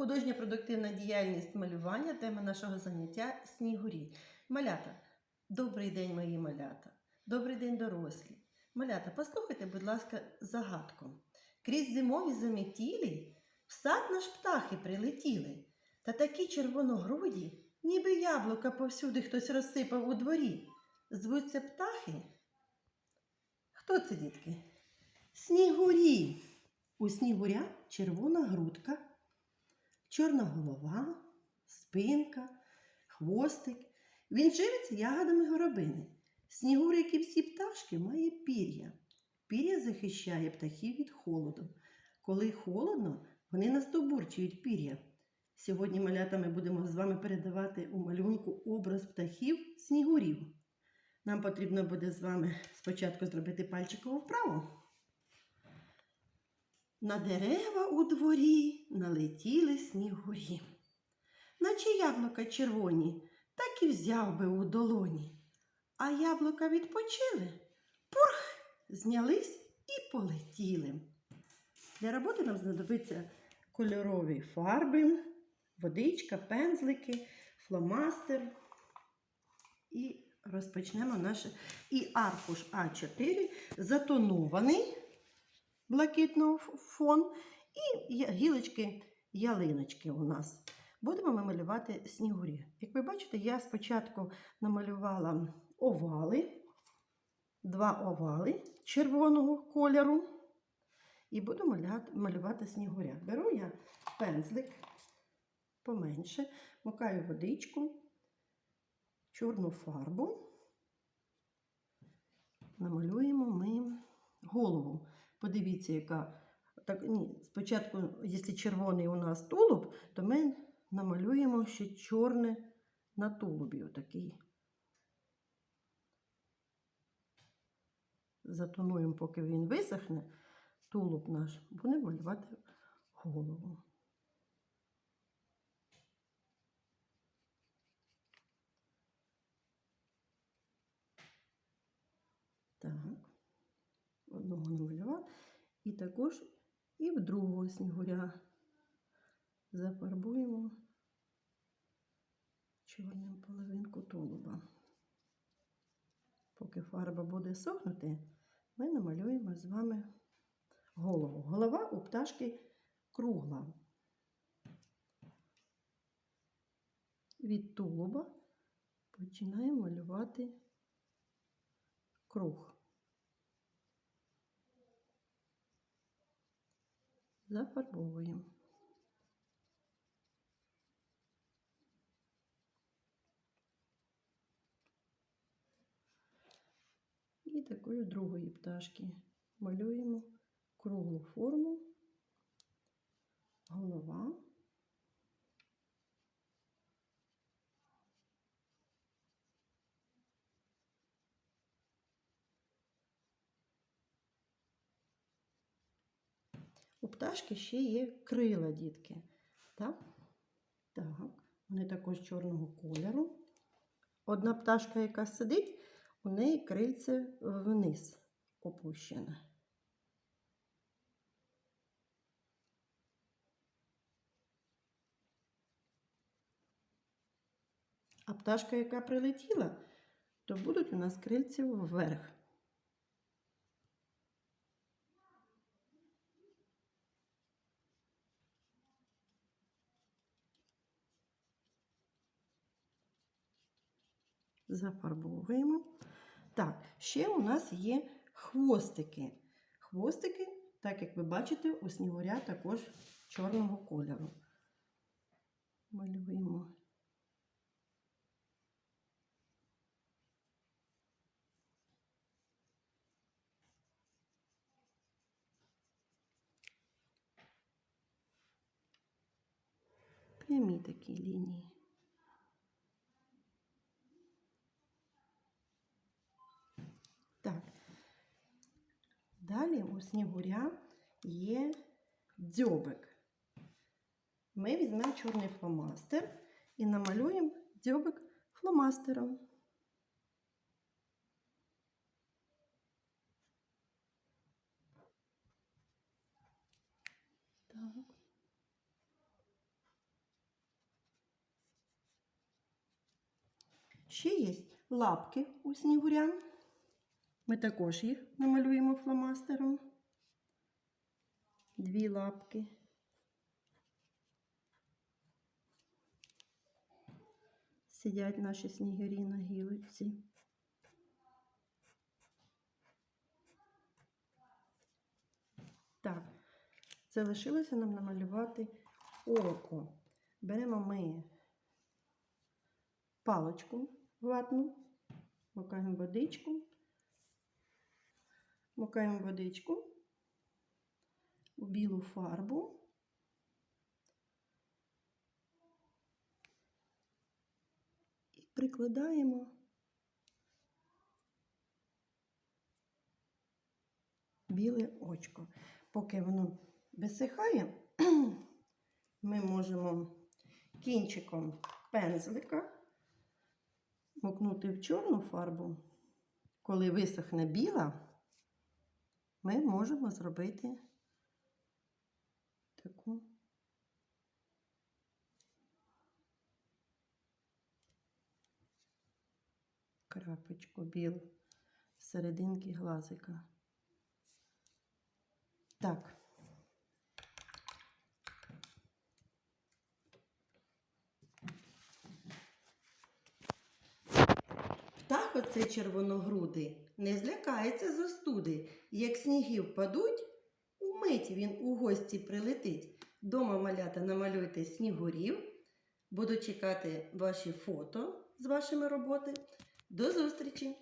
Художня продуктивна діяльність малювання тема нашого заняття снігурі. Малята, добрий день, мої малята. Добрий день, дорослі. Малята, послухайте, будь ласка, загадку. Крізь зимові заметілі в сад наш птахи прилетіли, та такі червоногруді, ніби яблука повсюди хтось розсипав у дворі. Звуться птахи. Хто це, дітки? Снігурі. У снігуря червона грудка, чорна голова, спинка, хвостик. Він живиться ягодами горобини. Снігур, як і всі пташки, має пір'я. Пір'я захищає птахів від холоду. Коли холодно, вони настовбурчують пір'я. Сьогодні малята ми будемо з вами передавати у малюнку образ птахів снігурів. Нам потрібно буде з вами спочатку зробити пальчикову вправу. На дерева у дворі налетіли снігурі. Наче яблука червоні, так і взяв би у долоні. А яблука відпочили, пурх, знялись і полетіли. Для роботи нам знадобиться кольорові фарби, водичка, пензлики, фломастер. І розпочнемо наше і аркуш А4 затонований блакитного фон і гілочки ялиночки у нас. Будемо ми малювати снігурі. Як ви бачите, я спочатку намалювала овали, два овали червоного кольору. І буду малювати снігуря. Беру я пензлик поменше, мукаю водичку, чорну фарбу. Намалюємо ми голову. Подивіться, яка. Так, ні, спочатку, якщо червоний у нас тулуб, то ми намалюємо ще чорне на тулубі. Отакий. Затонуємо, поки він висохне, тулуб наш, будемо малювати голову. Так, одного намалював. І також і в другого снігуря зафарбуємо чорним половинку тулуба. Поки фарба буде сохнути, ми намалюємо з вами голову. Голова у пташки кругла. Від тулуба починаємо малювати круг. Зафарбовуємо. І такої другої пташки малюємо круглу форму, голова. У пташки ще є крила, дітки. Так? Так. Вони також чорного кольору. Одна пташка, яка сидить, у неї крильце вниз опущене. А пташка, яка прилетіла, то будуть у нас крильці вверх. Зафарбовуємо. Так, ще у нас є хвостики. Хвостики, так як ви бачите, у снігуря також чорного кольору. Малюємо. Прямі такі лінії. снігуря є дзьобик. Ми візьмемо чорний фломастер і намалюємо дзьобик фломастером. Ще є лапки у снігуря. Ми також їх намалюємо фломастером. Дві лапки. Сидять наші снігирі на гілочці. Так, залишилося нам намалювати око. Беремо ми паличку ватну, макаємо водичку, макаємо водичку у білу фарбу. І прикладаємо біле очко. Поки воно висихає, ми можемо кінчиком пензлика мокнути в чорну фарбу. Коли висохне біла, ми можемо зробити таку крапочку білу серединки глазика. Так. Птах оцей червоногрудий не злякається застуди. Як сніги впадуть, умить він у гості прилетить. Дома малята намалюйте снігурів. Буду чекати ваші фото з вашими роботи. До зустрічі!